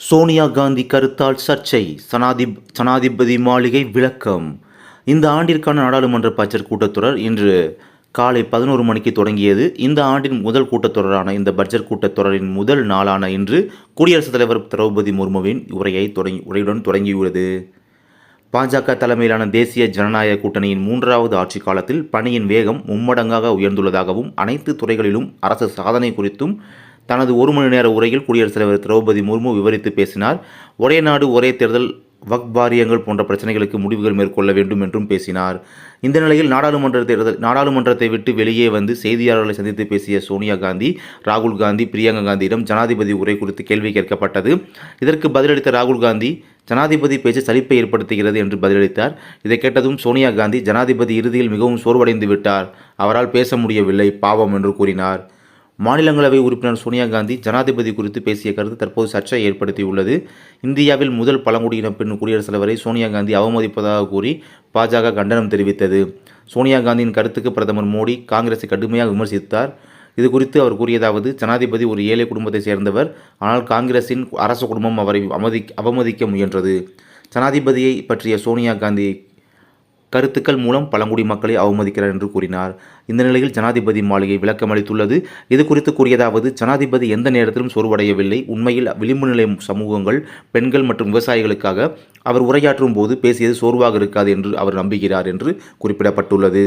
சோனியா காந்தி கருத்தால் சர்ச்சை சனாதி சனாதிபதி மாளிகை விளக்கம். இந்த ஆண்டிற்கான நாடாளுமன்ற பட்ஜெட் கூட்டத்தொடர் இன்று காலை பதினோரு மணிக்கு தொடங்கியது. இந்த ஆண்டின் முதல் கூட்டத்தொடரான இந்த பட்ஜெட் கூட்டத்தொடரின் முதல் நாளான இன்று குடியரசுத் தலைவர் திரௌபதி முர்முவின் உரையை தொடங்கி உரையுடன் தொடங்கியுள்ளது. பாஜக தலைமையிலான தேசிய ஜனநாயக கூட்டணியின் மூன்றாவது ஆட்சி காலத்தில் பணியின் வேகம் மும்மடங்காக உயர்ந்துள்ளதாகவும் அனைத்து துறைகளிலும் அரசு சாதனை குறித்தும் தனது ஒரு மணி நேர உரையில் குடியரசுத் தலைவர் திரௌபதி முர்மு விவரித்து பேசினார். ஒரே நாடு ஒரே தேர்தல் வக் வாரியங்கள் போன்ற பிரச்சனைகளுக்கு முடிவுகள் மேற்கொள்ள வேண்டும் என்றும் பேசினார். இந்த நிலையில் நாடாளுமன்ற தேர்தல் நாடாளுமன்றத்தை விட்டு வெளியே வந்து செய்தியாளர்களை சந்தித்து பேசிய சோனியா காந்தி ராகுல் காந்தி பிரியங்கா காந்தியிடம் ஜனாதிபதி உரை குறித்து கேள்வி கேட்கப்பட்டது. இதற்கு பதிலளித்த ராகுல் காந்தி ஜனாதிபதி பேச்சு சலிப்பை ஏற்படுத்துகிறது என்று பதிலளித்தார். இதை கேட்டதும் சோனியா காந்தி ஜனாதிபதி இறுதியில் மிகவும் சோர்வடைந்து விட்டார். அவரால் பேச முடியவில்லை பாவம் என்று கூறினார். மாநிலங்களவை உறுப்பினர் சோனியா காந்தி ஜனாதிபதி குறித்து பேசிய கருத்து தற்போது சர்ச்சை ஏற்படுத்தியுள்ளது. இந்தியாவில் முதல் பழங்குடியின பெண் குடியரசுத் தலைவரை சோனியா காந்தி அவமதிப்பதாக கூறி பாஜக கண்டனம் தெரிவித்தது. சோனியா காந்தியின் கருத்துக்கு பிரதமர் மோடி காங்கிரஸை கடுமையாக விமர்சித்தார். இது குறித்து அவர் கூறியதாவது ஜனாதிபதி ஒரு ஏழை குடும்பத்தை சேர்ந்தவர் ஆனால் காங்கிரசின் அரச குடும்பம் அவரை அவமதி அவமதிக்க முயன்றது. ஜனாதிபதியை பற்றிய சோனியா காந்தி கருத்துக்கள் மூலம் பழங்குடி மக்களை அவமதிக்கிறார் என்று கூறினார். இந்த நிலையில் ஜனாதிபதி மாளிகை விளக்கம் அளித்துள்ளது இது குறித்து கூறியதாவது ஜனாதிபதி எந்த நேரத்திலும் சோர்வடையவில்லை. உண்மையில் விளிம்பு நிலை சமூகங்கள் பெண்கள் மற்றும் விவசாயிகளுக்காக அவர் உரையாற்றும் போது பேசியது சோர்வாக இருக்காது என்று அவர் நம்புகிறார் என்று குறிப்பிடப்பட்டுள்ளது.